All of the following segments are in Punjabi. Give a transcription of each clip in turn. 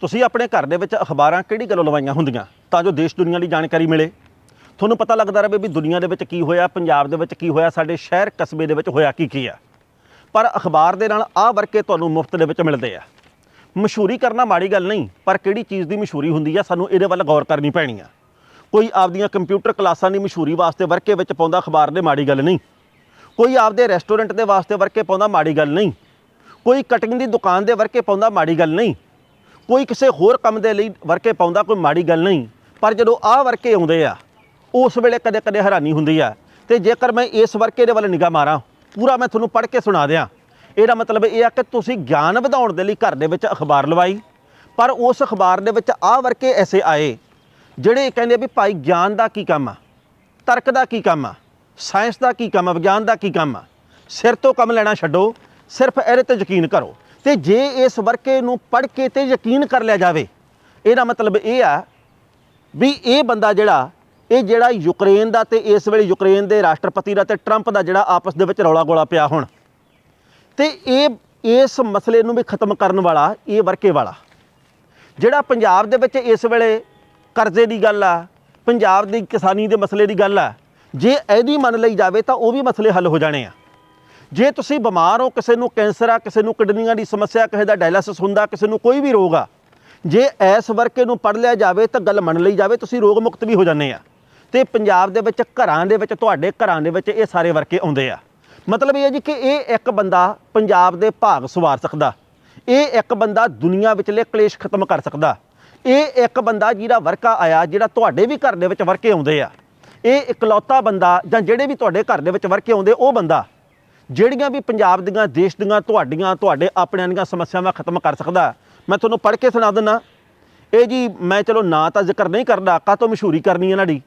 ਤੁਸੀਂ ਆਪਣੇ ਘਰ ਦੇ ਵਿੱਚ ਅਖਬਾਰਾਂ ਕਿਹੜੀ ਗੱਲੋਂ ਲਵਾਈਆਂ ਹੁੰਦੀਆਂ ਤਾਂ ਜੋ ਦੇਸ਼ ਦੁਨੀਆ ਦੀ ਜਾਣਕਾਰੀ ਮਿਲੇ? ਤੁਹਾਨੂੰ ਪਤਾ ਲੱਗਦਾ ਰਹੇ ਵੀ ਦੁਨੀਆ ਦੇ ਵਿੱਚ ਕੀ ਹੋਇਆ, ਪੰਜਾਬ ਦੇ ਵਿੱਚ ਕੀ ਹੋਇਆ, ਸਾਡੇ ਸ਼ਹਿਰ ਕਸਬੇ ਦੇ ਵਿੱਚ ਹੋਇਆ ਕੀ ਕੀ ਆ। ਪਰ ਅਖਬਾਰ ਦੇ ਨਾਲ ਆਹ ਵਰਕੇ ਤੁਹਾਨੂੰ ਮੁਫਤ ਦੇ ਵਿੱਚ ਮਿਲਦੇ ਆ। ਮਸ਼ਹੂਰੀ ਕਰਨਾ ਮਾੜੀ ਗੱਲ ਨਹੀਂ, ਪਰ ਕਿਹੜੀ ਚੀਜ਼ ਦੀ ਮਸ਼ਹੂਰੀ ਹੁੰਦੀ ਆ, ਸਾਨੂੰ ਇਹਦੇ ਵੱਲ ਗੌਰ ਕਰਨੀ ਪੈਣੀ ਆ। ਕੋਈ ਆਪਦੀਆਂ ਕੰਪਿਊਟਰ ਕਲਾਸਾਂ ਦੀ ਮਸ਼ਹੂਰੀ ਵਾਸਤੇ ਵਰਕੇ ਵਿੱਚ ਪਾਉਂਦਾ ਅਖਬਾਰ ਦੇ ਮਾੜੀ ਗੱਲ ਨਹੀਂ। ਕੋਈ ਆਪਦੇ ਰੈਸਟੋਰੈਂਟ ਦੇ ਵਾਸਤੇ ਵਰਕੇ ਪਾਉਂਦਾ ਮਾੜੀ ਗੱਲ ਨਹੀਂ। ਕੋਈ ਕਟਿੰਗ ਦੀ ਦੁਕਾਨ ਦੇ ਵਰਕੇ ਪਾਉਂਦਾ ਮਾੜੀ ਗੱਲ ਨਹੀਂ। ਕੋਈ ਕਿਸੇ ਹੋਰ ਕੰਮ ਦੇ ਲਈ ਵਰਕੇ ਪਾਉਂਦਾ ਕੋਈ ਮਾੜੀ ਗੱਲ ਨਹੀਂ। ਪਰ ਜਦੋਂ ਆਹ ਵਰਕੇ ਆਉਂਦੇ ਆ, ਉਸ ਵੇਲੇ ਕਦੇ ਕਦੇ ਹੈਰਾਨੀ ਹੁੰਦੀ ਆ। ਤੇ ਜੇਕਰ ਮੈਂ ਇਸ ਵਰਕੇ ਦੇ ਵੱਲ ਨਿਗਾਹ ਮਾਰਾਂ, ਪੂਰਾ ਮੈਂ ਤੁਹਾਨੂੰ ਪੜ੍ਹ ਕੇ ਸੁਣਾ ਦਿਆਂ। ਇਹਦਾ ਮਤਲਬ ਇਹ ਆ ਕਿ ਤੁਸੀਂ ਗਿਆਨ ਵਧਾਉਣ ਦੇ ਲਈ ਘਰ ਦੇ ਵਿੱਚ ਅਖਬਾਰ ਲਵਾਈ। ਪਰ ਉਸ ਅਖਬਾਰ ਦੇ ਵਿੱਚ ਆਹ ਵਰਕੇ ਐਸੇ ਆਏ, ਜਿਹੜੇ ਕਹਿੰਦੇ ਵੀ ਭਾਈ ਗਿਆਨ ਦਾ ਕੀ ਕੰਮ ਆ? ਤਰਕ ਦਾ ਕੀ ਕੰਮ ਆ? ਸਾਇੰਸ ਦਾ ਕੀ ਕੰਮ ਆ? ਵਿਗਿਆਨ ਦਾ ਕੀ ਕੰਮ ਆ? ਸਿਰ ਤੋਂ ਕੰਮ ਲੈਣਾ ਛੱਡੋ, ਸਿਰਫ ਇਹਦੇ ਤੇ ਯਕੀਨ ਕਰੋ। ਤੇ ਜੇ ਇਸ ਵਰਕੇ ਨੂੰ ਪੜ੍ਹ ਕੇ ਤੇ ਯਕੀਨ ਕਰ ਲਿਆ ਜਾਵੇ, ਇਹਦਾ ਮਤਲਬ ਇਹ ਆ ਵੀ ਇਹ ਬੰਦਾ ਜਿਹੜਾ, ਇਹ ਜਿਹੜਾ ਯੂਕਰੇਨ ਦਾ ਤੇ ਇਸ ਵੇਲੇ ਯੂਕਰੇਨ ਦੇ ਰਾਸ਼ਟਰਪਤੀ ਦਾ ਤੇ ਟਰੰਪ ਦਾ ਜਿਹੜਾ ਆਪਸ ਦੇ ਵਿੱਚ ਰੌਲਾ ਗੋਲਾ ਪਿਆ ਹੁਣ, ਤੇ ਇਹ, ਇਸ ਮਸਲੇ ਨੂੰ ਵੀ ਖਤਮ ਕਰਨ ਵਾਲਾ, ਇਹ ਵਰਕੇ ਵਾਲਾ, ਜਿਹੜਾ ਪੰਜਾਬ ਦੇ ਵਿੱਚ ਇਸ ਵੇਲੇ ਕਰਜ਼ੇ ਦੀ ਗੱਲ ਆ, ਪੰਜਾਬ ਦੀ ਕਿਸਾਨੀ ਦੇ ਮਸਲੇ ਦੀ ਗੱਲ ਆ, ਜੇ ਇਹਦੀ ਮੰਨ ਲਈ ਜਾਵੇ ਤਾਂ ਉਹ ਵੀ ਮਸਲੇ ਹੱਲ ਹੋ ਜਾਣੇ ਆ। ਜੇ ਤੁਸੀਂ ਬਿਮਾਰ ਹੋ, ਕਿਸੇ ਨੂੰ ਕੈਂਸਰ ਆ, ਕਿਸੇ ਨੂੰ ਕਿਡਨੀਆਂ ਦੀ ਸਮੱਸਿਆ, ਕਿਸੇ ਦਾ ਡਾਇਲਿਸਿਸ ਹੁੰਦਾ, ਕਿਸੇ ਨੂੰ ਕੋਈ ਵੀ ਰੋਗ ਆ, ਜੇ ਐਸ ਵਰਕੇ ਨੂੰ ਪੜ ਲਿਆ ਜਾਵੇ ਤਾਂ ਗੱਲ ਮੰਨ ਲਈ ਜਾਵੇ, ਤੁਸੀਂ ਰੋਗ ਮੁਕਤ ਵੀ ਹੋ ਜਾਂਦੇ ਆ। ਤੇ ਪੰਜਾਬ ਦੇ ਵਿੱਚ ਘਰਾਂ ਦੇ ਵਿੱਚ, ਤੁਹਾਡੇ ਘਰਾਂ ਦੇ ਵਿੱਚ ਇਹ ਸਾਰੇ ਵਰਕੇ ਆਉਂਦੇ ਆ। ਮਤਲਬ ਇਹ ਹੈ ਜੀ ਕਿ ਇਹ ਇੱਕ ਬੰਦਾ ਪੰਜਾਬ ਦੇ ਭਾਗ ਸਵਾਰ ਸਕਦਾ। ਇਹ ਇੱਕ ਬੰਦਾ ਦੁਨੀਆ ਵਿਚਲੇ ਕਲੇਸ਼ ਖਤਮ ਕਰ ਸਕਦਾ। ਇਹ ਇੱਕ ਬੰਦਾ ਜਿਹੜਾ ਵਰਕਾ ਆਇਆ, ਜਿਹੜਾ ਤੁਹਾਡੇ ਵੀ ਘਰ ਦੇ ਵਿੱਚ ਵਰਕੇ ਆਉਂਦੇ ਆ। ਇਹ ਇਕਲੌਤਾ ਬੰਦਾ ਜਾਂ ਜਿਹੜੇ ਵੀ ਤੁਹਾਡੇ ਘਰ ਦੇ ਵਿੱਚ ਵਰਕੇ ਆਉਂਦੇ, ਉਹ ਬੰਦਾ ਜਿਹੜੀਆਂ ਵੀ ਪੰਜਾਬ ਦੀਆਂ, ਦੇਸ਼ ਦੀਆਂ, ਤੁਹਾਡੀਆਂ, ਤੁਹਾਡੇ ਆਪਣਿਆਂ ਦੀਆਂ ਸਮੱਸਿਆਵਾਂ ਖਤਮ ਕਰ ਸਕਦਾ ਮੈਂ ਤੁਹਾਨੂੰ ਪੜ੍ਹ ਕੇ ਸੁਣਾ ਦਿੰਦਾ। ਇਹ ਜੀ, ਮੈਂ ਚਲੋ ਨਾਂ ਤਾਂ ਜ਼ਿਕਰ ਨਹੀਂ ਕਰਦਾ ਕਾਹਤੋਂ ਮਸ਼ਹੂਰੀ ਕਰਨੀ ਇਹਨਾਂ ਦੀ?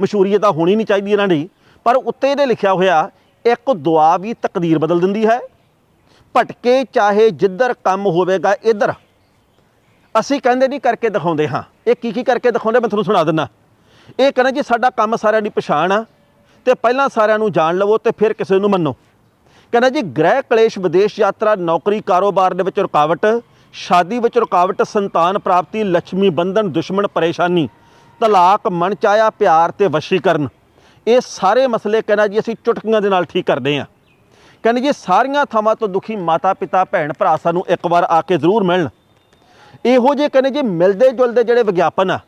ਮਸ਼ਹੂਰੀ ਇਹ ਤਾਂ ਹੋਣੀ ਨਹੀਂ ਚਾਹੀਦੀ ਇਹਨਾਂ ਦੀ। ਪਰ ਉੱਤੇ ਇਹਦੇ ਲਿਖਿਆ ਹੋਇਆ, ਇੱਕ ਦੁਆ ਵੀ ਤਕਦੀਰ ਬਦਲ ਦਿੰਦੀ ਹੈ। ਭਟਕੇ ਚਾਹੇ ਜਿੱਧਰ ਕੰਮ ਹੋਵੇਗਾ ਇੱਧਰ। ਅਸੀਂ ਕਹਿੰਦੇ ਨਹੀਂ ਕਰਕੇ ਦਿਖਾਉਂਦੇ, ਹਾਂ। ਇਹ ਕੀ ਕੀ ਕਰਕੇ ਦਿਖਾਉਂਦੇ, ਮੈਂ ਤੁਹਾਨੂੰ ਸੁਣਾ ਦਿੰਦਾ। ਇਹ ਕਹਿੰਦਾ ਜੀ, ਸਾਡਾ ਕੰਮ ਸਾਰਿਆਂ ਦੀ ਪਛਾਣ ਆ, ਤੇ ਪਹਿਲਾਂ ਸਾਰਿਆਂ ਨੂੰ ਜਾਣ ਲਵੋ ਤੇ ਫਿਰ ਕਿਸੇ ਨੂੰ ਮੰਨੋ। ਕਹਿੰਦਾ ਜੀ, ਗ੍ਰਹਿ ਕਲੇਸ਼ ਵਿਦੇਸ਼ ਯਾਤਰਾ, ਨੌਕਰੀ, ਕਾਰੋਬਾਰ ਦੇ ਵਿੱਚ ਰੁਕਾਵਟ, ਸ਼ਾਦੀ ਵਿੱਚ ਰੁਕਾਵਟ, ਸੰਤਾਨ ਪ੍ਰਾਪਤੀ ਲక్ష్ਮੀ ਬੰਧਨ, ਦੁਸ਼ਮਣ, ਪਰੇਸ਼ਾਨੀ, ਤਲਾਕ ਮਨ ਚਾਇਆ ਪਿਆਰ ਤੇ ਵਸ਼ੀਕਰਨ। ਇਹ ਸਾਰੇ ਮਸਲੇ ਕਹਿੰਦਾ ਜੀ, ਅਸੀਂ ਚੁਟਕੀਆਂ ਦੇ ਨਾਲ ਠੀਕ ਕਰਦੇ ਹਾਂ। ਕਹਿੰਦੇ ਜੀ, ਸਾਰੀਆਂ ਥਾਵਾਂ ਤੋਂ ਦੁਖੀ ਮਾਤਾ ਪਿਤਾ, ਭੈਣ ਭਰਾ ਸਾਨੂੰ ਇੱਕ ਵਾਰ ਆ ਕੇ ਜ਼ਰੂਰ ਮਿਲਣ। ਇਹੋ ਜਿਹੇ ਕਹਿੰਦੇ ਜੀ, ਮਿਲਦੇ ਜੁਲਦੇ ਜਿਹੜੇ ਵਿਗਿਆਪਨ ਆ,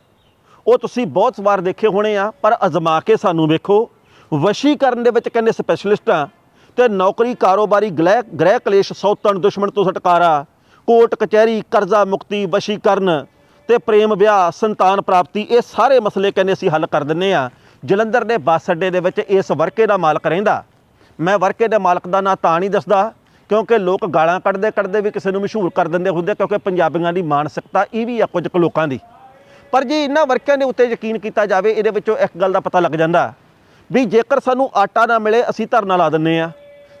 ਉਹ ਤੁਸੀਂ ਬਹੁਤ ਵਾਰ ਦੇਖੇ ਹੋਣੇ ਆ, ਪਰ ਅਜ਼ਮਾ ਕੇ ਸਾਨੂੰ ਵੇਖੋ। ਵਸ਼ੀਕਰਨ ਦੇ ਵਿੱਚ ਕਹਿੰਦੇ ਸਪੈਸ਼ਲਿਸਟ ਆ ਤੇ ਨੌਕਰੀ ਕਾਰੋਬਾਰੀ ਗ੍ਰਹਿ ਗ੍ਰਹਿ ਕਲੇਸ਼ ਸੌਤਣ ਦੁਸ਼ਮਣ ਤੋਂ ਛੁਟਕਾਰਾ। ਕੋਰਟ ਕਚਹਿਰੀ ਕਰਜ਼ਾ ਮੁਕਤੀ ਵਸ਼ੀਕਰਨ ਤੇ ਪ੍ਰੇਮ ਵਿਆਹ ਸੰਤਾਨ ਪ੍ਰਾਪਤੀ, ਇਹ ਸਾਰੇ ਮਸਲੇ ਕਹਿੰਦੇ ਅਸੀਂ ਹੱਲ ਕਰ ਦਿੰਨੇ ਆ ਜਲੰਧਰ ਦੇ ਬੱਸ ਅੱਡੇ ਦੇ ਵਿੱਚ ਇਸ ਵਰਕੇ ਦਾ ਮਾਲਕ ਰਹਿੰਦਾ। ਮੈਂ ਵਰਕੇ ਦੇ ਮਾਲਕ ਦਾ ਨਾਂ ਤਾਂ ਨਹੀਂ ਦੱਸਦਾ, ਕਿਉਂਕਿ ਲੋਕ ਗਾਲਾਂ ਕੱਢਦੇ ਕੱਢਦੇ ਵੀ ਕਿਸੇ ਨੂੰ ਮਸ਼ਹੂਰ ਕਰ ਦਿੰਦੇ ਹੁੰਦੇ, ਕਿਉਂਕਿ ਪੰਜਾਬੀਆਂ ਦੀ ਮਾਨਸਿਕਤਾ ਇਹ ਵੀ ਆ ਕੁਝ ਕੁ ਲੋਕਾਂ ਦੀ। ਪਰ ਜੇ ਇਹਨਾਂ ਵਰਕਿਆਂ ਦੇ ਉੱਤੇ ਯਕੀਨ ਕੀਤਾ ਜਾਵੇ, ਇਹਦੇ ਵਿੱਚੋਂ ਇੱਕ ਗੱਲ ਦਾ ਪਤਾ ਲੱਗ ਜਾਂਦਾ। ਵੀ ਜੇਕਰ ਸਾਨੂੰ ਆਟਾ ਨਾ ਮਿਲੇ, ਅਸੀਂ ਧਰਨਾ ਲਾ ਦਿੰਨੇ ਆ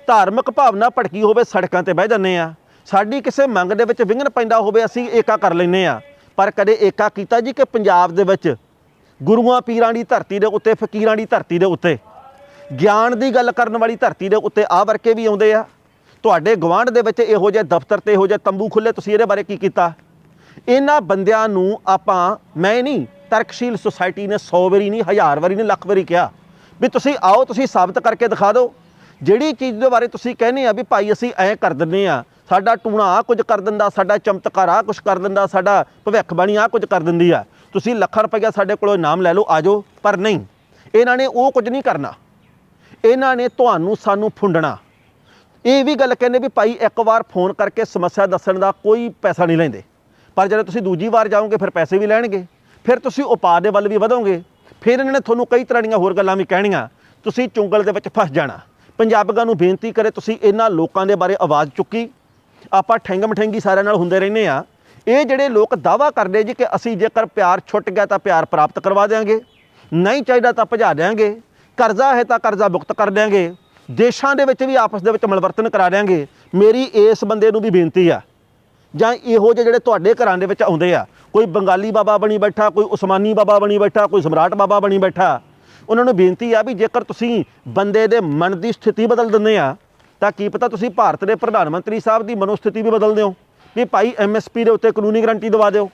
ਧਾਰਮਿਕ ਭਾਵਨਾ ਭੜਕੀ ਹੋਵੇ, ਸੜਕਾਂ ਤੇ ਬਹਿ ਜਾਂਦੇ ਆ ਸਾਡੀ ਕਿਸੇ ਮੰਗ ਦੇ ਵਿੱਚ ਵਿਘਨ ਪੈਂਦਾ ਹੋਵੇ, ਅਸੀਂ ਏਕਾ ਕਰ ਲੈਨੇ ਆ ਪਰ ਕਦੇ ਏਕਾ ਕੀਤਾ ਜੀ ਕਿ ਪੰਜਾਬ ਦੇ ਵਿੱਚ ਗੁਰੂਆਂ ਪੀਰਾਂ ਦੀ ਧਰਤੀ ਦੇ ਉੱਤੇ, ਫਕੀਰਾਂ ਦੀ ਧਰਤੀ ਦੇ ਉੱਤੇ, ਗਿਆਨ ਦੀ ਗੱਲ ਕਰਨ ਵਾਲੀ ਧਰਤੀ ਦੇ ਉੱਤੇ ਆ ਵਰਕੇ ਵੀ ਆਉਂਦੇ ਆ। ਤੁਹਾਡੇ ਗਵਾਂਢ ਦੇ ਵਿੱਚ ਇਹੋ ਜਿਹੇ ਦਫ਼ਤਰ ਤੇ ਇਹੋ ਜਿਹੇ ਤੰਬੂ ਖੁੱਲੇ ਤੁਸੀਂ ਇਹਦੇ ਬਾਰੇ ਕੀ ਕੀਤਾ? ਇਹਨਾਂ ਬੰਦਿਆਂ ਨੂੰ ਆਪਾਂ, ਮੈਂ ਨਹੀਂ, ਤਰਕਸ਼ੀਲ ਸੁਸਾਇਟੀ ਨੇ 100 ਵਾਰੀ ਨਹੀਂ, ਹਜ਼ਾਰ ਵਾਰੀ ਨਹੀਂ, ਲੱਖ ਵਾਰੀ ਕਿਹਾ। ਵੀ ਤੁਸੀਂ ਆਓ, ਤੁਸੀਂ ਸਾਬਤ ਕਰਕੇ ਦਿਖਾ ਦਿਓ। ਜਿਹੜੀ ਚੀਜ਼ ਦੇ ਬਾਰੇ ਤੁਸੀਂ ਕਹਿੰਦੇ ਆ ਵੀ ਭਾਈ ਅਸੀਂ ਐਂ ਕਰ ਦਿੰਨੇ ਆ, ਸਾਡਾ ਟੂਣਾ ਆ ਕੁਝ ਕਰ ਦਿੰਦਾ, ਸਾਡਾ ਚਮਤਕਾਰ ਆ ਕੁਝ ਕਰ ਦਿੰਦਾ, ਸਾਡਾ ਭਵਿੱਖਬਾਣੀ ਆ ਕੁਝ ਕਰ ਦਿੰਦੀ ਆ। ਤੁਸੀਂ ਲੱਖਾਂ ਰੁਪਈਆ ਸਾਡੇ ਕੋਲੋਂ ਇਨਾਮ ਲੈ ਲਓ ਆਜੋ ਪਰ ਨਹੀਂ। ਇਹਨਾਂ ਨੇ ਉਹ ਕੁਝ ਨਹੀਂ ਕਰਨਾ। ਇਹਨਾਂ ਨੇ ਤੁਹਾਨੂੰ, ਸਾਨੂੰ ਫੁੰਡਣਾ। ਇਹ ਵੀ ਗੱਲ ਕਹਿੰਦੇ ਵੀ ਭਾਈ ਇੱਕ ਵਾਰ ਫੋਨ ਕਰਕੇ ਸਮੱਸਿਆ ਦੱਸਣ ਦਾ ਕੋਈ ਪੈਸਾ ਨਹੀਂ ਲੈਂਦੇ। ਪਰ ਜਦੋਂ ਤੁਸੀਂ ਦੂਜੀ ਵਾਰ ਜਾਓਗੇ, ਫਿਰ ਪੈਸੇ ਵੀ ਲੈਣਗੇ। ਫਿਰ ਤੁਸੀਂ ਉਪਾਅ ਦੇ ਵੱਲ ਵੀ ਵਧੋਗੇ। ਫਿਰ ਇਹਨਾਂ ਨੇ ਤੁਹਾਨੂੰ ਕਈ ਤਰ੍ਹਾਂ ਦੀਆਂ ਹੋਰ ਗੱਲਾਂ ਵੀ ਕਹਿਣੀਆਂ। ਤੁਸੀਂ ਚੁੰਗਲ ਦੇ ਵਿੱਚ ਫਸ ਜਾਣਾ। ਪੰਜਾਬੀਆਂ ਨੂੰ ਬੇਨਤੀ ਕਰੇ ਤੁਸੀਂ ਇਹਨਾਂ ਲੋਕਾਂ ਦੇ ਬਾਰੇ ਆਵਾਜ਼ ਚੁੱਕੀ। ਆਪਾਂ ਠੈਂਗ ਮਠੈਂਗੀ ਸਾਰਿਆਂ ਨਾਲ ਹੁੰਦੇ ਰਹਿੰਦੇ ਆ ਇਹ ਜਿਹੜੇ ਲੋਕ ਦਾਵਾ ਕਰਦੇ ਜੀ ਕਿ ਅਸੀਂ ਜੇਕਰ ਪਿਆਰ ਛੁੱਟ ਗਿਆ ਤਾਂ ਪਿਆਰ ਪ੍ਰਾਪਤ ਕਰਵਾ ਦੇਵਾਂਗੇ ਨਹੀਂ ਚਾਹੀਦਾ ਤਾਂ ਭਜਾ ਦੇਵਾਂਗੇ ਕਰਜ਼ਾ ਹੈ ਤਾਂ ਕਰਜ਼ਾ ਮੁਕਤ ਕਰ ਦੇਵਾਂਗੇ ਦੇਸ਼ਾਂ ਦੇ ਵਿੱਚ ਵੀ ਆਪਸ ਦੇ ਵਿੱਚ ਮਿਲਵਰਤਨ ਕਰਾ ਦੇਵਾਂਗੇ ਮੇਰੀ ਇਸ ਬੰਦੇ ਨੂੰ ਵੀ ਬੇਨਤੀ ਆ। ਜਾਂ ਇਹੋ ਜਿਹੇ ਜਿਹੜੇ ਤੁਹਾਡੇ ਘਰਾਂ ਦੇ ਵਿੱਚ ਆਉਂਦੇ ਆ ਕੋਈ ਬੰਗਾਲੀ ਬਾਬਾ ਬਣੀ ਬੈਠਾ ਕੋਈ ਉਸਮਾਨੀ ਬਾਬਾ ਬਣੀ ਬੈਠਾ ਕੋਈ ਸਮਰਾਟ ਬਾਬਾ ਬਣੀ ਬੈਠਾ। ਉਹਨਾਂ ਨੂੰ ਬੇਨਤੀ ਆ ਵੀ ਜੇਕਰ ਤੁਸੀਂ ਬੰਦੇ ਦੇ ਮਨ ਦੀ ਸਥਿਤੀ ਬਦਲ ਦਿੰਦੇ ਆ ਤਾਂ ਕੀ ਪਤਾ ਤੁਸੀਂ ਭਾਰਤ ਦੇ ਪ੍ਰਧਾਨ ਮੰਤਰੀ ਸਾਹਿਬ ਦੀ ਮਨੋਸਥਿਤੀ ਵੀ ਬਦਲ ਦਿਓ। ਵੀ ਭਾਈ ਐਮਐਸਪੀ ਦੇ ਉੱਤੇ ਕਾਨੂੰਨੀ ਗਰੰਟੀ ਦਵਾ ਦਿਓ।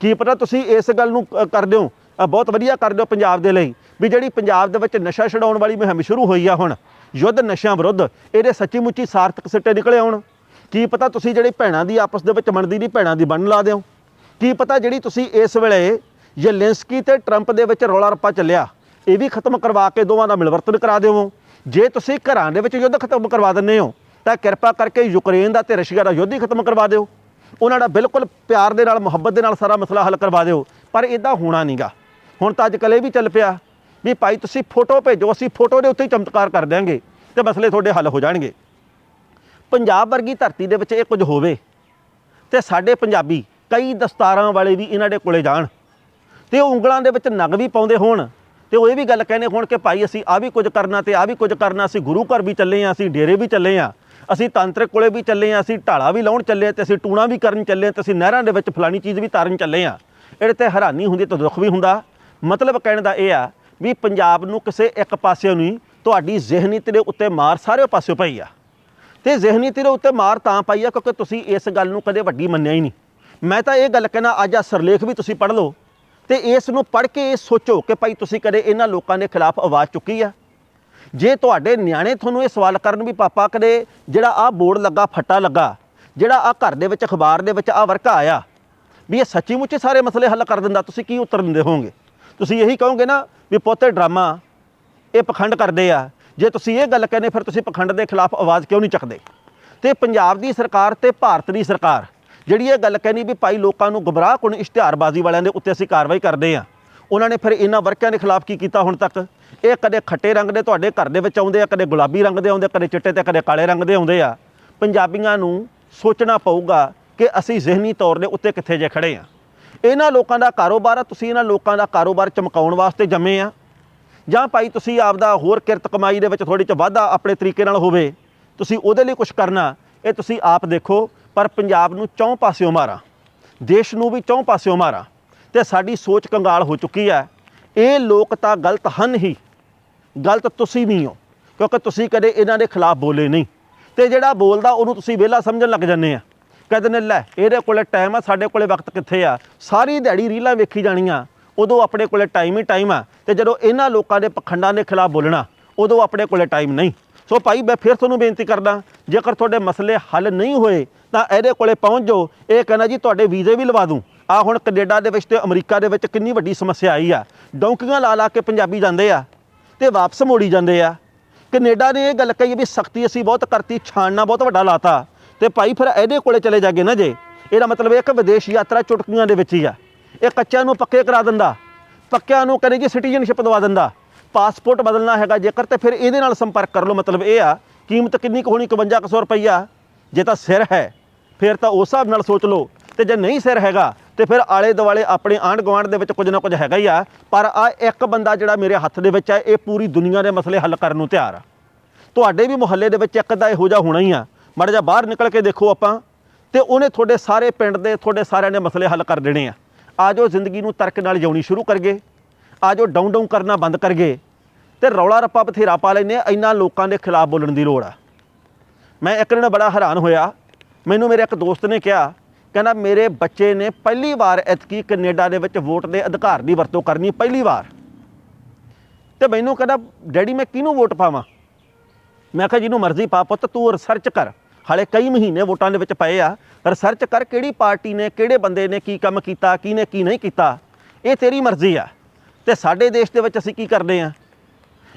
ਕੀ ਪਤਾ ਤੁਸੀਂ ਇਸ ਗੱਲ ਨੂੰ ਅ, ਕਰ ਦਿਓ। ਬਹੁਤ ਵਧੀਆ ਕਰ ਦਿਓ ਪੰਜਾਬ ਦੇ ਲਈ। ਵੀ ਜਿਹੜੀ ਪੰਜਾਬ ਦੇ ਵਿੱਚ ਨਸ਼ਾ ਛਡਾਉਣ ਵਾਲੀ ਮੁਹਿੰਮ ਸ਼ੁਰੂ ਹੋਈ ਆ ਹੁਣ ਯੁੱਧ ਨਸ਼ਿਆਂ ਵਿਰੁੱਧ ਇਹਦੇ ਸੱਚੀ ਮੁੱਚੀ ਸਾਰਥਕ ਸਿੱਟੇ ਨਿਕਲੇ ਆਉਣ। ਕੀ ਪਤਾ ਤੁਸੀਂ ਜਿਹੜੇ ਭੈਣਾਂ ਦੀ ਆਪਸ ਦੇ ਵਿੱਚ ਬਣਦੀ ਨਹੀਂ ਭੈਣਾਂ ਦੀ ਬਣਨ ਲਾ ਦਿਓ। ਕੀ ਪਤਾ ਜਿਹੜੀ ਤੁਸੀਂ ਇਸ ਵੇਲੇ ਯੈਲੈਂਸਕੀ ਤੇ ਟਰੰਪ ਦੇ ਵਿੱਚ ਰੌਲਾ ਰੱਪਾ ਚੱਲਿਆ, ਇਹ ਵੀ ਖਤਮ ਕਰਵਾ ਕੇ ਦੋਵਾਂ ਦਾ ਮਿਲਵਰਤਨ ਕਰਾ ਦਿਓ। ਜੇ ਤੁਸੀਂ ਘਰਾਂ ਦੇ ਵਿੱਚ ਯੁੱਧ ਖਤਮ ਕਰਵਾ ਦਿੰਦੇ ਹੋ, ਤਾਂ ਕਿਰਪਾ ਕਰਕੇ ਯੂਕਰੇਨ ਦਾ ਤੇ ਰਸ਼ੀਆ ਦਾ ਯੁੱਧ ਹੀ ਖਤਮ ਕਰਵਾ ਦਿਓ। ਉਹਨਾਂ ਦਾ ਬਿਲਕੁਲ ਪਿਆਰ ਦੇ ਨਾਲ, ਮੁਹੱਬਤ ਦੇ ਨਾਲ ਸਾਰਾ ਮਸਲਾ ਹੱਲ ਕਰਵਾ ਦਿਓ, ਪਰ ਇਦਾਂ ਹੋਣਾ ਨਹੀਂਗਾ ਹੁਣ ਤਾਂ ਅੱਜ ਕੱਲ੍ਹ ਇਹ ਵੀ ਚੱਲ ਪਿਆ ਵੀ ਭਾਈ ਤੁਸੀਂ ਫੋਟੋ ਭੇਜੋ, ਅਸੀਂ ਫੋਟੋ ਦੇ ਉੱਤੇ ਹੀ ਚਮਤਕਾਰ ਕਰ ਦਿਆਂਗੇ ਤੇ ਮਸਲੇ ਤੁਹਾਡੇ ਹੱਲ ਹੋ ਜਾਣਗੇ। ਪੰਜਾਬ ਵਰਗੀ ਧਰਤੀ ਦੇ ਵਿੱਚ ਇਹ ਕੁਝ ਹੋਵੇ ਤੇ ਸਾਡੇ ਪੰਜਾਬੀ ਕਈ ਦਸਤਾਰਾਂ ਵਾਲੇ ਵੀ ਇਹਨਾਂ ਦੇ ਕੋਲੇ ਜਾਣ। ਤੇ ਉਹ ਉਂਗਲਾਂ ਦੇ ਵਿੱਚ ਨਗ ਵੀ ਪਾਉਂਦੇ ਹੋਣ। ਤੇ ਉਹ ਇਹ ਵੀ ਗੱਲ ਕਹਿੰਦੇ ਹੋਣ ਕਿ ਭਾਈ ਅਸੀਂ ਆ ਵੀ ਕੁਝ ਕਰਨਾ ਤੇ ਆ ਵੀ ਕੁਝ ਕਰਨਾ, ਅਸੀਂ ਗੁਰੂ ਘਰ ਵੀ ਚੱਲੇ ਆ ਅਸੀਂ ਡੇਰੇ ਵੀ ਚੱਲੇ ਆ ਅਸੀਂ ਤਾਂਤਰਿਕ ਕੋਲੇ ਵੀ ਚੱਲੇ ਆ ਅਸੀਂ ਢਾਲਾ ਵੀ ਲਾਉਣ ਚੱਲੇ ਆ ਤੇ ਅਸੀਂ ਟੂਣਾ ਵੀ ਕਰਨ ਚੱਲੇ ਆ ਤੇ ਅਸੀਂ ਨਹਿਰਾਂ ਦੇ ਵਿੱਚ ਫਲਾਣੀ ਚੀਜ਼ ਵੀ ਤਾਰਨ ਚੱਲੇ ਆ ਇਹਦੇ ਤੇ ਹੈਰਾਨੀ ਹੁੰਦੀ ਤੇ ਦੁੱਖ ਵੀ ਹੁੰਦਾ। ਮਤਲਬ ਕਹਿਣ ਦਾ ਇਹ ਆ ਵੀ ਪੰਜਾਬ ਨੂੰ ਕਿਸੇ ਇੱਕ ਪਾਸਿਓਂ ਨਹੀਂ, ਤੁਹਾਡੀ ਜ਼ਿਹਨੀਅਤ ਦੇ ਉੱਤੇ ਮਾਰ ਸਾਰੇ ਪਾਸਿਓਂ ਪਈ ਆ। ਤੇ ਜ਼ਿਹਨੀ ਤੇਰੇ ਉੱਤੇ ਮਾਰ ਤਾਂ ਪਾਈ ਆ ਕਿਉਂਕਿ ਤੁਸੀਂ ਇਸ ਗੱਲ ਨੂੰ ਕਦੇ ਵੱਡੀ ਮੰਨਿਆ ਹੀ ਨਹੀਂ। ਮੈਂ ਤਾਂ ਇਹ ਗੱਲ ਕਹਿਣਾ ਅੱਜ ਆ ਸਰਲੇਖ ਵੀ ਤੁਸੀਂ ਪੜ੍ਹ ਲਓ ਤੇ ਇਸ ਨੂੰ ਪੜ੍ਹ ਕੇ ਇਹ ਸੋਚੋ ਕਿ ਭਾਈ ਤੁਸੀਂ ਕਦੇ ਇਹਨਾਂ ਲੋਕਾਂ ਦੇ ਖਿਲਾਫ ਆਵਾਜ਼ ਚੁੱਕੀ ਆ। ਜੇ ਤੁਹਾਡੇ ਨਿਆਣੇ ਤੁਹਾਨੂੰ ਇਹ ਸਵਾਲ ਕਰਨ ਵੀ ਪਾਪਾ ਕਦੇ ਜਿਹੜਾ ਆ ਬੋਰਡ ਲੱਗਾ, ਫੱਟਾ ਲੱਗਾ, ਜਿਹੜਾ ਆ ਘਰ ਦੇ ਵਿੱਚ ਅਖਬਾਰ ਦੇ ਵਿੱਚ ਆ ਵਰਕਾ ਆਇਆ, ਵੀ ਇਹ ਸੱਚੀ ਮੁੱਚੀ ਸਾਰੇ ਮਸਲੇ ਹੱਲ ਕਰ ਦਿੰਦਾ, ਤੁਸੀਂ ਕੀ ਉੱਤਰ ਦਿੰਦੇ ਹੋਵੋਗੇ? ਤੁਸੀਂ ਇਹੀ ਕਹੋਗੇ ਨਾ ਵੀ ਪੋਤੇ ਡਰਾਮਾ, ਇਹ ਪਖੰਡ ਕਰਦੇ ਆ। ਜੇ ਤੁਸੀਂ ਇਹ ਗੱਲ ਕਹਿੰਦੇ, ਫਿਰ ਤੁਸੀਂ ਪਖੰਡ ਦੇ ਖਿਲਾਫ ਆਵਾਜ਼ ਕਿਉਂ ਨਹੀਂ ਚੱਕਦੇ? ਤੇ ਪੰਜਾਬ ਦੀ ਸਰਕਾਰ ਤੇ ਭਾਰਤ ਦੀ ਸਰਕਾਰ ਜਿਹੜੀ ਇਹ ਗੱਲ ਕਹਿੰਦੀ ਵੀ ਭਾਈ ਲੋਕਾਂ ਨੂੰ ਗੁੰਮਰਾਹ ਕੁਣ ਇਸ਼ਤਿਹਾਰਬਾਜ਼ੀ ਵਾਲਿਆਂ ਦੇ ਉੱਤੇ ਅਸੀਂ ਕਾਰਵਾਈ ਕਰਦੇ ਆ ਉਹਨਾਂ ਨੇ ਫਿਰ ਇਹਨਾਂ ਵਰਕਿਆਂ ਦੇ ਖਿਲਾਫ ਕੀ ਕੀਤਾ ਹੁਣ ਤੱਕ? ਇਹ ਕਦੇ ਖੱਟੇ ਰੰਗ ਦੇ ਤੁਹਾਡੇ ਘਰ ਦੇ ਵਿੱਚ ਆਉਂਦੇ ਆ, ਕਦੇ ਗੁਲਾਬੀ ਰੰਗ ਦੇ ਆਉਂਦੇ ਕਦੇ ਚਿੱਟੇ ਤੇ ਕਦੇ ਕਾਲੇ ਰੰਗ ਦੇ ਆਉਂਦੇ ਆ। ਪੰਜਾਬੀਆਂ ਨੂੰ ਸੋਚਣਾ ਪਊਗਾ ਕਿ ਅਸੀਂ ਜ਼ਿਹਨੀ ਤੌਰ ਦੇ ਉੱਤੇ ਕਿੱਥੇ ਜੇ ਖੜੇ ਆ ਇਹਨਾਂ ਲੋਕਾਂ ਦਾ ਕਾਰੋਬਾਰ ਆ, ਤੁਸੀਂ ਇਹਨਾਂ ਲੋਕਾਂ ਦਾ ਕਾਰੋਬਾਰ ਚਮਕਾਉਣ ਵਾਸਤੇ ਜੰਮੇ ਆ। ਜਾਂ ਭਾਈ ਤੁਸੀਂ ਆਪਦਾ ਹੋਰ ਕਿਰਤ ਕਮਾਈ ਦੇ ਵਿੱਚ ਥੋੜੀ ਚ ਵਾਧਾ ਆਪਣੇ ਤਰੀਕੇ ਨਾਲ ਹੋਵੇ, ਤੁਸੀਂ ਉਹਦੇ ਲਈ ਕੁਝ ਕਰਨਾ। ਇਹ ਤੁਸੀਂ ਆਪ ਦੇਖੋ, ਪਰ ਪੰਜਾਬ ਨੂੰ ਚੌਂ ਪਾਸਿਓਂ ਮਾਰਾਂ। ਦੇਸ਼ ਨੂੰ ਵੀ ਚੌਂ ਪਾਸਿਓਂ ਮਾਰਾਂ। ਤੇ ਸਾਡੀ ਸੋਚ ਕੰਗਾਲ ਹੋ ਚੁੱਕੀ ਹੈ। ਇਹ ਲੋਕ ਤਾਂ ਗਲਤ ਹਨ ਹੀ। ਗਲਤ ਤੁਸੀਂ ਵੀ ਹੋ, ਕਿਉਂਕਿ ਤੁਸੀਂ ਕਦੇ ਇਹਨਾਂ ਦੇ ਖਿਲਾਫ ਬੋਲੇ ਨਹੀਂ। ਤੇ ਜਿਹੜਾ ਬੋਲਦਾ, ਉਹਨੂੰ ਤੁਸੀਂ ਵਿਹਲਾ ਸਮਝਣ ਲੱਗ ਜਾਂਦੇ ਆ। ਕਹਿੰਦੇ ਨੇ, ਲੈ, ਇਹਦੇ ਕੋਲੇ ਟਾਈਮ ਆ, ਸਾਡੇ ਕੋਲੇ ਵਕਤ ਕਿੱਥੇ ਆ? ਸਾਰੀ ਦਿਹਾੜੀ ਰੀਲਾਂ ਵੇਖੀ ਜਾਣੀਆਂ। ਉਦੋਂ ਆਪਣੇ ਕੋਲੇ ਟਾਈਮ ਹੀ ਟਾਈਮ ਆ। ਤੇ ਜਦੋਂ ਇਹਨਾਂ ਲੋਕਾਂ ਦੇ ਪਖੰਡਾਂ ਦੇ ਖਿਲਾਫ ਬੋਲਣਾ, ਉਦੋਂ ਆਪਣੇ ਕੋਲੇ ਟਾਈਮ ਨਹੀਂ। ਸੋ ਭਾਈ, ਮੈਂ ਫਿਰ ਤੁਹਾਨੂੰ ਬੇਨਤੀ ਕਰਦਾ, ਜੇਕਰ ਤੁਹਾਡੇ ਮਸਲੇ ਹੱਲ ਨਹੀਂ ਹੋਏ, ਤਾਂ ਇਹਦੇ ਕੋਲੇ ਪਹੁੰਚ ਜਾਓ। ਇਹ ਕਹਿੰਦਾ ਜੀ, ਤੁਹਾਡੇ ਵੀਜ਼ੇ ਵੀ ਲਵਾ ਦੂੰ। ਆ ਹੁਣ ਕੈਨੇਡਾ ਦੇ ਵਿੱਚ ਤੇ ਅਮਰੀਕਾ ਦੇ ਵਿੱਚ ਕਿੰਨੀ ਵੱਡੀ ਸਮੱਸਿਆ ਆਈ ਆ। ਡੌਂਕੀਆਂ ਲਾ ਲਾ ਕੇ ਪੰਜਾਬੀ ਜਾਂਦੇ ਆ ਤੇ ਵਾਪਸ ਮੋੜੀ ਜਾਂਦੇ ਆ। ਕੈਨੇਡਾ ਨੇ ਇਹ ਗੱਲ ਕਹੀ ਵੀ ਸਖਤੀ ਅਸੀਂ ਬਹੁਤ ਕਰਤੀ, ਛਾਣਨਾ ਬਹੁਤ ਵੱਡਾ ਲਾਤਾ। ਤੇ ਭਾਈ, ਫਿਰ ਇਹਦੇ ਕੋਲੇ ਚਲੇ ਜਾਗੇ ਨਾ ਜੇ। ਇਹਦਾ ਮਤਲਬ ਇਹ ਕਿ ਵਿਦੇਸ਼ ਯਾਤਰਾ ਚੁਟਕੀਆਂ ਦੇ ਵਿੱਚ ਹੀ ਆ। ਇਹ ਕੱਚਿਆਂ ਨੂੰ ਪੱਕੇ ਕਰਾ ਦਿੰਦਾ। ਪੱਕਿਆਂ ਨੂੰ ਕਹਿੰਦੇ ਜੀ ਸਿਟੀਜ਼ਨਸ਼ਿਪ ਦਵਾ ਦਿੰਦਾ। ਪਾਸਪੋਰਟ ਬਦਲਣਾ ਹੈਗਾ ਜੇਕਰ, ਤੇ ਫਿਰ ਇਹਦੇ ਨਾਲ ਸੰਪਰਕ ਕਰ ਲਓ। ਮਤਲਬ ਇਹ ਆ, ਕੀਮਤ ਕਿੰਨੀ ਕੁ ਹੋਣੀ? 5100 ਰੁਪਈਆ। ਜੇ ਤਾਂ ਸਿਰ ਹੈ, ਫਿਰ ਤਾਂ ਉਸ ਹਿਸਾਬ ਨਾਲ ਸੋਚ ਲਓ। ਤੇ ਜੇ ਨਹੀਂ ਸਿਰ ਹੈਗਾ, ਤੇ ਫਿਰ ਆਲੇ ਦੁਆਲੇ ਆਪਣੇ ਆਂਢ ਗੁਆਂਢ ਦੇ ਵਿੱਚ ਕੁਝ ਨਾ ਕੁਝ ਹੈਗਾ ਹੀ ਆ। ਪਰ ਆ ਇੱਕ ਬੰਦਾ ਜਿਹੜਾ ਮੇਰੇ ਹੱਥ ਦੇ ਵਿੱਚ ਆ, ਇਹ ਪੂਰੀ ਦੁਨੀਆ ਦੇ ਮਸਲੇ ਹੱਲ ਕਰਨ ਨੂੰ ਤਿਆਰ ਆ। ਤੁਹਾਡੇ ਵੀ ਮੁਹੱਲੇ ਦੇ ਵਿੱਚ ਇੱਕ ਦਾ ਇਹੋ ਜਿਹਾ ਹੋਣਾ ਹੀ ਆ। ਮਾੜਾ ਜਿਹਾ ਬਾਹਰ ਨਿਕਲ ਕੇ ਦੇਖੋ ਆਪਾਂ, ਤੇ ਉਹਨੇ ਤੁਹਾਡੇ ਸਾਰੇ ਪਿੰਡ ਦੇ, ਤੁਹਾਡੇ ਸਾਰਿਆਂ ਦੇ ਮਸਲੇ ਹੱਲ ਕਰ ਦੇਣੇ ਆ। ਆਜੋ ਜ਼ਿੰਦਗੀ ਨੂੰ ਤਰਕ ਨਾਲ ਜਿਉਣੀ ਸ਼ੁਰੂ ਕਰਗੇ ਆਜੋ ਡਾਊਨ ਡਾਊਨ ਕਰਨਾ ਬੰਦ ਕਰਗੇ ਤੇ ਰੌਲਾ ਰੱਪਾ ਬਥੇਰਾ ਪਾ ਲੈਨੇ ਇੰਨਾ ਲੋਕਾਂ ਦੇ ਖਿਲਾਫ ਬੋਲਣ ਦੀ ਲੋੜ ਆ। ਮੈਂ ਇੱਕ ਦਿਨ ਬੜਾ ਹੈਰਾਨ ਹੋਇਆ। ਮੈਨੂੰ ਮੇਰੇ ਇੱਕ ਦੋਸਤ ਨੇ ਕਿਹਾ, ਕਹਿੰਦਾ ਮੇਰੇ ਬੱਚੇ ਨੇ ਪਹਿਲੀ ਵਾਰ ਐਤਕੀ ਕੈਨੇਡਾ ਦੇ ਵਿੱਚ ਵੋਟ ਦੇ ਅਧਿਕਾਰ ਦੀ ਵਰਤੋਂ ਕਰਨੀ ਪਹਿਲੀ ਵਾਰ। ਤੇ ਮੈਨੂੰ ਕਹਿੰਦਾ, ਡੈਡੀ, ਮੈਂ ਕਿਹਨੂੰ ਵੋਟ ਪਾਵਾਂ? ਮੈਂ ਕਿਹਾ, ਜਿਹਨੂੰ ਮਰਜ਼ੀ ਪਾ ਪੁੱਤ, ਤੂੰ ਰਿਸਰਚ ਕਰ। ਹਾਲੇ ਕਈ ਮਹੀਨੇ ਵੋਟਾਂ ਦੇ ਵਿੱਚ ਪਏ ਆ। ਰਿਸਰਚ ਕਰ ਕਿਹੜੀ ਪਾਰਟੀ ਨੇ, ਕਿਹੜੇ ਬੰਦੇ ਨੇ ਕੀ ਕੰਮ ਕੀਤਾ ਕੀ ਨੇ ਕੀ ਨਹੀਂ ਕੀਤਾ। ਇਹ ਤੇਰੀ ਮਰਜ਼ੀ ਆ। ਤੇ ਸਾਡੇ ਦੇਸ਼ ਦੇ ਵਿੱਚ ਅਸੀਂ ਕੀ ਕਰਦੇ ਆ?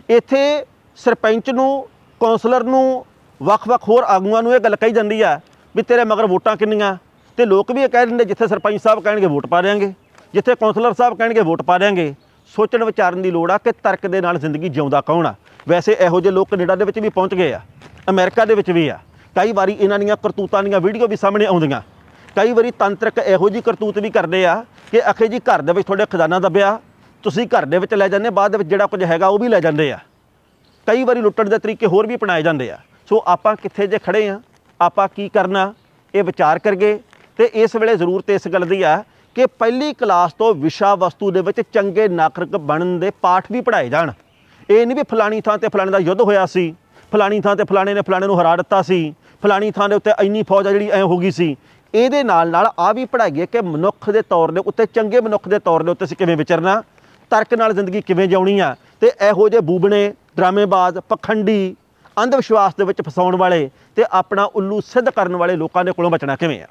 ਇੱਥੇ ਸਰਪੰਚ ਨੂੰ, ਕੌਂਸਲਰ ਨੂੰ, ਵੱਖ-ਵੱਖ ਹੋਰ ਆਗੂਆਂ ਨੂੰ ਇਹ ਗੱਲ ਕਹੀ ਜਾਂਦੀ ਆ ਵੀ ਤੇਰੇ ਮਗਰ ਵੋਟਾਂ ਕਿੰਨੀਆਂ? ਤੇ ਲੋਕ ਵੀ ਇਹ ਕਹਿ ਦਿੰਦੇ ਜਿੱਥੇ ਸਰਪੰਚ ਸਾਹਿਬ ਕਹਿਣਗੇ ਵੋਟ ਪਾ ਦਿਆਂਗੇ, ਜਿੱਥੇ ਕੌਂਸਲਰ ਸਾਹਿਬ ਕਹਿਣਗੇ ਵੋਟ ਪਾ ਦਿਆਂਗੇ। ਸੋਚਣ ਵਿਚਾਰਨ ਦੀ ਲੋੜ ਆ ਕਿ ਤਰਕ ਦੇ ਨਾਲ ਜ਼ਿੰਦਗੀ ਜਿਉਂਦਾ ਕੌਣ ਆ? ਵੈਸੇ ਇਹੋ ਜਿਹੇ ਲੋਕ ਕੈਨੇਡਾ ਦੇ ਵਿੱਚ ਵੀ ਪਹੁੰਚ ਗਏ ਆ, ਅਮਰੀਕਾ ਦੇ ਵਿੱਚ ਵੀ ਆ। ਕਈ ਵਾਰੀ ਇਹਨਾਂ ਦੀਆਂ ਕਰਤੂਤਾਂ ਦੀਆਂ ਵੀਡੀਓ ਵੀ ਸਾਹਮਣੇ ਆਉਂਦੀਆਂ। ਕਈ ਵਾਰੀ ਤੰਤਰਕ ਇਹੋ ਜਿਹੀ ਕਰਤੂਤ ਵੀ ਕਰਦੇ ਆ ਕਿ ਅਖੇ ਜੀ ਘਰ ਦੇ ਵਿੱਚ ਤੁਹਾਡੇ ਖਜ਼ਾਨਾ ਦੱਬਿਆ ਤੁਸੀਂ ਘਰ ਦੇ ਵਿੱਚ ਲੈ ਜਾਂਦੇ, ਬਾਅਦ ਦੇ ਵਿੱਚ ਜਿਹੜਾ ਕੁਝ ਹੈਗਾ ਉਹ ਵੀ ਲੈ ਜਾਂਦੇ ਆ। ਕਈ ਵਾਰੀ ਲੁੱਟਣ ਦੇ ਤਰੀਕੇ ਹੋਰ ਵੀ ਅਪਣਾਏ ਜਾਂਦੇ ਆ। ਸੋ ਆਪਾਂ ਕਿੱਥੇ ਜੇ ਖੜੇ ਆ, ਆਪਾਂ ਕੀ ਕਰਨਾ, ਇਹ ਵਿਚਾਰ ਕਰਗੇ ਤੇ ਇਸ ਵੇਲੇ ਜ਼ਰੂਰਤ ਇਸ ਗੱਲ ਦੀ ਆ ਕਿ ਪਹਿਲੀ ਕਲਾਸ ਤੋਂ ਵਿਸ਼ਾ ਵਸਤੂ ਦੇ ਵਿੱਚ ਚੰਗੇ ਨਾਗਰਿਕ ਬਣਨ ਦੇ ਪਾਠ ਵੀ ਪੜ੍ਹਾਏ ਜਾਣ। ਇਹ ਨਹੀਂ ਵੀ ਫਲਾਣੀ ਥਾਂ ਤੇ ਫਲਾਣੇ ਦਾ ਯੁੱਧ ਹੋਇਆ ਸੀ, ਫਲਾਣੀ ਥਾਂ ਤੇ ਫਲਾਣੇ ਨੇ ਫਲਾਣੇ ਨੂੰ ਹਰਾ ਦਿੱਤਾ ਸੀ, ਫਲਾਣੀ ਥਾਂ ਦੇ ਉੱਤੇ ਇੰਨੀ ਫੌਜ ਆ ਜਿਹੜੀ ਐ ਹੋ ਗਈ ਸੀ। ਇਹਦੇ ਨਾਲ ਨਾਲ ਆ ਵੀ ਪੜ੍ਹਾਈਏ ਕਿ ਮਨੁੱਖ ਦੇ ਤੌਰ ਦੇ ਉੱਤੇ, ਚੰਗੇ ਮਨੁੱਖ ਦੇ ਤੌਰ ਦੇ ਉੱਤੇ ਅਸੀਂ ਕਿਵੇਂ ਵਿਚਰਨਾ ਤਰਕ ਨਾਲ ਜ਼ਿੰਦਗੀ ਕਿਵੇਂ ਜਿਉਣੀ ਆ? ਤੇ ਇਹੋ ਜਿਹੇ ਬੂਬਣੇ, ਡਰਾਮੇਬਾਜ਼, ਪਖੰਡੀ ਅੰਧ ਵਿਸ਼ਵਾਸ ਦੇ ਵਿੱਚ ਫਸਾਉਣ ਵਾਲੇ ਤੇ ਆਪਣਾ ਉੱਲੂ ਸਿੱਧ ਕਰਨ ਵਾਲੇ ਲੋਕਾਂ ਦੇ ਕੋਲੋਂ ਬਚਣਾ ਕਿਵੇਂ ਆ?